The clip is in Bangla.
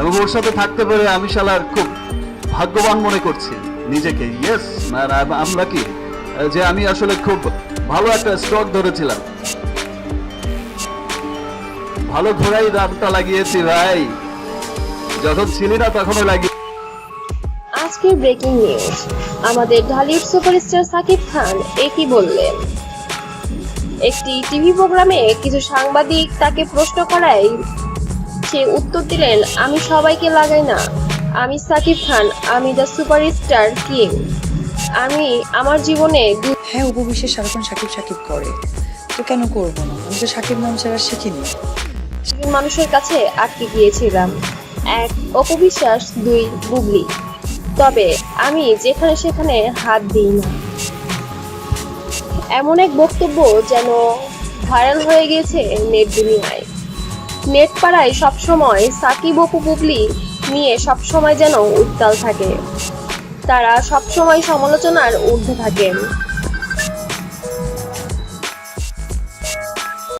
এবং ওর সাথে থাকতে পেরে আমি শালার খুব ভাগ্যবান মনে করছি নিজেকে। ইয়েস আর আমরা কি? যে আমি আসলে খুব ভালো একটা স্টক ধরেছিলাম। ভালো ঘোড়াই দামটা লাগিয়েছি ভাই। যখন ছিলি না তখনও লাগিয়ে আজকের ব্রেকিং নিউজ আমাদের ঢালিউড সুপারস্টার সাকিব খান একই বললেন? একটি টিভি প্রোগ্রামে কিছু সাংবাদিক তাকে প্রশ্ন করায় সে উত্তর দিলেন আমি সবাইকে লাগাই না। আমি সাকিব খান আমি দ্য সুপারস্টার কিং। আমি আমার জীবনে হ্যাঁ উপবিশ্বে সারাক্ষণ সাকিব সাকিব করে। তো কেন করব না? আমি তো সাকিব নাম ছাড়া শিখিনি। মানুষের কাছে আটকে গিয়েছিলাম। এক অপবিশ্বাস দুই বুবলি। তবে আমি যেখানে সেখানে হাত দিই না। এমন এক বক্তব্য যেন ভাইরাল হয়ে গিয়েছে নেট দুনিয়ায়। নেট পাড়ায় সবসময় সাকিব অপু বুবলি নিয়ে সবসময় যেন উত্তাল থাকে। তারা সবসময় সমালোচনার ঊর্ধ্বে থাকেন